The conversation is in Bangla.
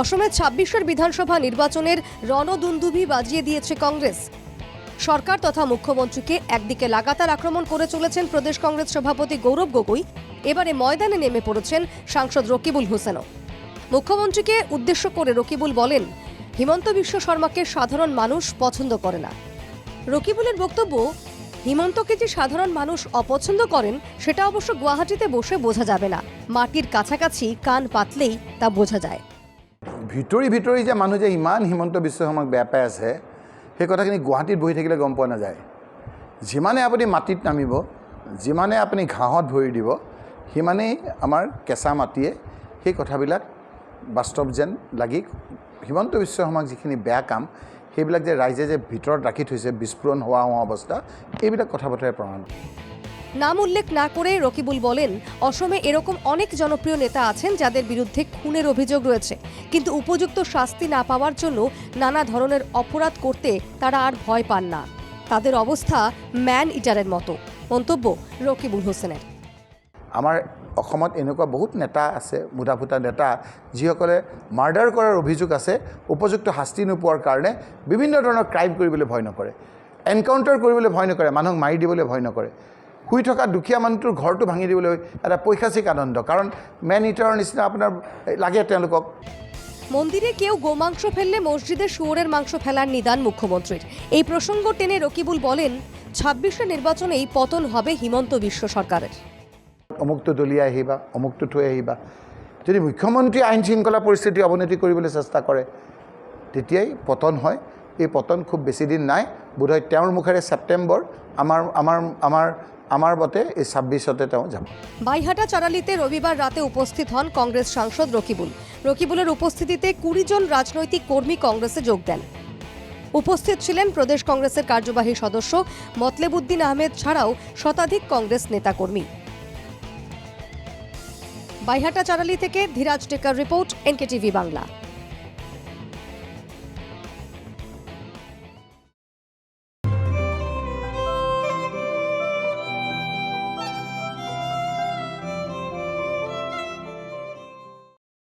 অসমের ছাব্বিশের বিধানসভা নির্বাচনের রণদুন্দুভি বাজিয়ে দিয়েছে কংগ্রেস। সরকার তথা মুখ্যমন্ত্রীকে একদিকে লাগাতার আক্রমণ করে চলেছেন প্রদেশ কংগ্রেস সভাপতি গৌরব গগৈ। এবারে ময়দানে নেমে পড়েছেন সাংসদ রকিবুল হোসেনও। মুখ্যমন্ত্রীকে উদ্দেশ্য করে রকিবুল বলেন, হিমন্ত বিশ্ব শর্মাকে সাধারণ মানুষ পছন্দ করে না। রকিবুলের বক্তব্য, হিমন্তকে যে সাধারণ মানুষ অপছন্দ করেন, সেটা অবশ্য গুয়াহাটিতে বসে বোঝা যাবে না। মাটির কাছাকাছি কান পাতলেই তা বোঝা যায়। ভিতৰি ভিতৰি যে মানুহ যে ইমান হিমন্ত বিশ্ব শৰ্মাক বেয়া পাই আছে, সেই কথাখিনি গুৱাহাটীত বহি থাকিলে গম পোৱা নাযায়। যিমানে আপুনি মাটিত নামিব, যিমানে আপুনি ঘাঁহত ভৰি দিব, সিমানেই আমাৰ কেঁচা মাটিয়ে সেই কথাবিলাক বাস্তৱ যেন লাগি হিমন্ত বিশ্ব শৰ্মাক যিখিনি বেয়া কাম, সেইবিলাক যে ৰাইজে যে ভিতৰত ৰাখি থৈছে, বিস্ফোৰণ হোৱা হোৱা অৱস্থা, এইবিলাক কথা বতৰাই প্ৰমাণ। নাম উল্লেখ না করে রকিবুল বলেন, অসমে এরকম অনেক জনপ্রিয় নেতা আছেন যাদের বিরুদ্ধে খুনের অভিযোগ রয়েছে। কিন্তু উপযুক্ত শাস্তি না পাওয়ার জন্য নানা ধরনের অপরাধ করতে তারা আর ভয় পান না। তাদের অবস্থা ম্যান ইটারের মতো। মন্তব্য রকিবুল হোসেনের। আমাৰ অসমত এনেকুৱা বহুত নেতা আছে মুঠা ফুটা নেতা, যিসকলে মাৰ্ডাৰ কৰাৰ অভিযোগ আছে, উপযুক্ত শাস্তি নোপোৱাৰ কাৰণে বিভিন্ন ধৰণৰ ক্ৰাইম কৰিবলৈ ভয় নকৰে। এনকাউণ্টাৰ কৰিবলৈ ভয় নকৰে, মানুহক মাৰি দিবলৈ ভয় নকৰে। শুই থকা দুখীয়া মানুহটোৰ ঘৰটো ভাঙি দিবলৈ এটা পৈশাচিক আনন্দ। কাৰণ মেন ইটাৰৰ নিচিনা আপোনাৰ লাগে তেওঁলোকক। মন্দিরে কেউ গোমাংস ফেললে মসজিদে শুয়োরের মাংস ফেলার নিদান মুখ্যমন্ত্রীর। এই প্রসঙ্গ টেনে রকিবুল বলেন ছাব্বিশে নির্বাচনেই পতন হবে হিমন্ত বিশ্ব সরকারের। অমুকটো দলিয়াই আহিবা অমুকটো থৈ আহিবা। যদি মুখ্যমন্ত্ৰী আইন শৃংখলা পৰিস্থিতি অৱনতি কৰিবলৈ চেষ্টা কৰে তেতিয়াই পতন হয়। এই পতন খুব বেছি দিন নাই। বোধহয় তেওঁৰ মুখেৰে ছেপ্টেম্বৰ, আমাৰ আমাৰ আমাৰ আমাৰ মতে এই ছাব্বিছতে তেওঁ যাব। বাইহাটা চারালিতে রবিবার রাতে উপস্থিত হন কংগ্রেস সাংসদ রকিবুল রকিবুলের উপস্থিতিতে কুড়ি জন রাজনৈতিক কর্মী কংগ্রেসে যোগ দেন। উপস্থিত ছিলেন প্রদেশ কংগ্রেসের কার্যবাহী সদস্য মতলেবুদ্দিন আহমেদ ছাড়াও শতাধিক কংগ্রেস নেতাকর্মী বাইহাটা চারালি থেকে ধীরাজ টেকার রিপোর্ট, এনকেটিভি বাংলা।